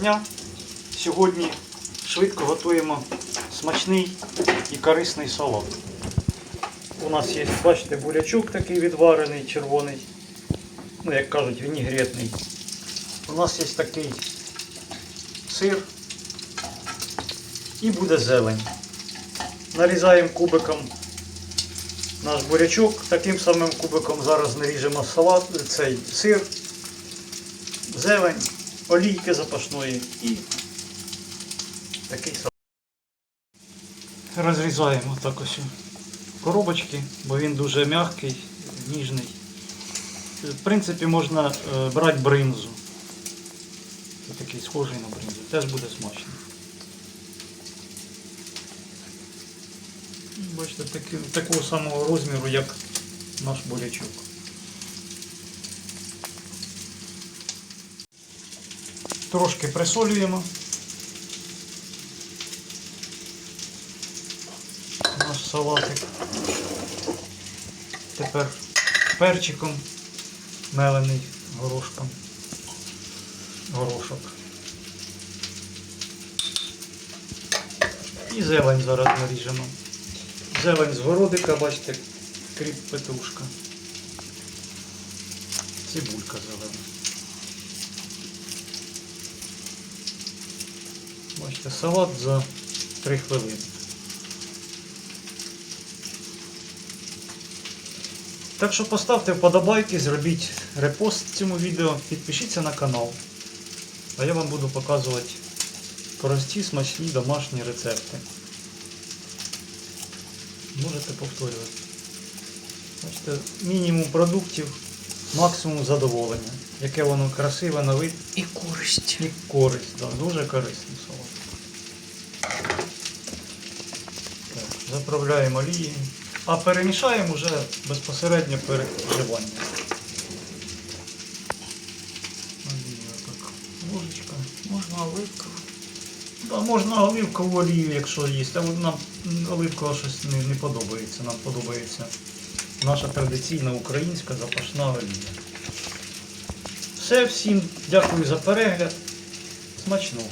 дня. Сьогодні швидко готуємо смачний і корисний салат. У нас є, бачите, бурячок такий відварений, червоний. Ну, як кажуть, вінігретний. У нас є такий сир і буде зелень. Нарізаємо кубиком наш бурячок. Таким самим кубиком зараз наріжемо салат, цей сир, зелень, олійки запашної і такий салат. Розрізаємо так ось коробочки, бо він дуже м'який, ніжний. В принципі, можна е, брати бринзу. Такий схожий на бринзу. Теж буде смачно. Бачите, таки, такого самого розміру, як наш бурячок. Трошки присолюємо. Наш салатик. Тепер перчиком мелений горошком. Горошок. І зелень зараз наріжемо. Зелень з городика, бачите, кріп петрушка. Цибулька зелена. Бачите, салат за 3 хвилини. Так що поставте вподобайки, зробіть репост цьому відео, підпишіться на канал. А я вам буду показувати прості, смачні домашні рецепти. Можете повторювати. Бачите, мінімум продуктів, максимум задоволення. Яке воно красиве на вид І користь. і користь. Да, дуже корисний салат. Так, заправляємо олією. А перемішаємо вже безпосередньо перед вживанням. Ложечка. Можна оливкову. Да, можна оливкову олію, якщо є. От нам оливкова щось не, не подобається. Нам подобається наша традиційна українська запашна олія. Все, всім дякую за перегляд. Смачного.